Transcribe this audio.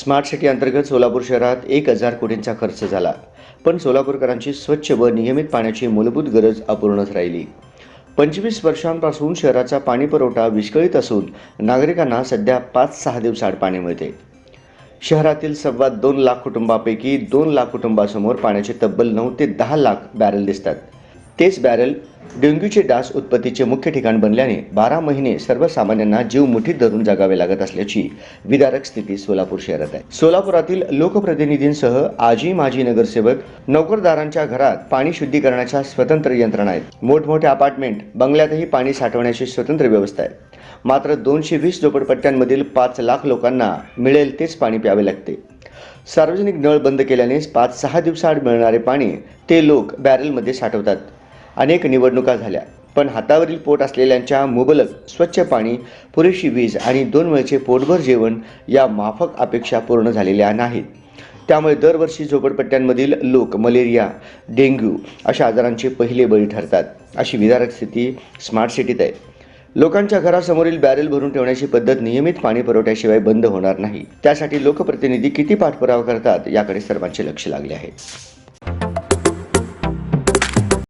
Smart city अंतर्गत सोलापूर शहरात एक हजार कोटींचा खर्च झाला. पण सोलापूरकरांची स्वच्छ व नियमित पाण्याची मूलभूत गरज अपूर्णच राहिली. पंचवीस वर्षांपासून शहराचा पाणी पुरवठा विस्कळीत असून नागरिकांना सध्या पाच सहा दिवसाआड पाणी मिळते. शहरातील सव्वा दोन लाख कुटुंबापैकी दोन लाख कुटुंबासमोर पाण्याचे तब्बल नऊ ते दहा लाख बॅरल दिसतात. तेच बॅरल डेंग्यूचे डास उत्पत्तीचे मुख्य ठिकाण बनल्याने बारा महिने सर्वसामान्यांना जीव मुठीत धरून जगावे लागत असल्याची विदारक स्थिती सोलापूर शहरात आहे. सोलापुरातील लोकप्रतिनिधींसह आजी माजी नगरसेवक नोकरदारांच्या घरात पाणी शुद्धीकरणाच्या स्वतंत्र यंत्रणा आहेत. मोठमोठे अपार्टमेंट बंगल्यातही पाणी साठवण्याची स्वतंत्र व्यवस्था आहे. मात्र दोनशे वीस झोपडपट्ट्यांमधील पाच लाख लोकांना मिळेल तेच पाणी प्यावे लागते. सार्वजनिक नळ बंद केल्याने पाच सहा दिवसाआड मिळणारे पाणी ते लोक बॅरलमध्ये साठवतात. अनेक निवडणुका झाल्या. पण हातावरील पोट असलेल्यांच्या मुबलक स्वच्छ पाणी पुरेशी वीज आणि दोन वेळचे पोटभर जेवण या माफक अपेक्षा पूर्ण झालेल्या नाहीत. त्यामुळे दरवर्षी झोपडपट्ट्यांमधील लोक मलेरिया डेंग्यू अशा आजारांचे पहिले बळी ठरतात अशी विदारक स्थिती स्मार्ट सिटीत आहे. लोकांच्या घरासमोरील बॅरेल भरून ठेवण्याची पद्धत नियमित पाणी पुरवठ्याशिवाय बंद होणार नाही. त्यासाठी लोकप्रतिनिधी किती पाठपुरावा करतात याकडे सर्वांचे लक्ष लागले आहे.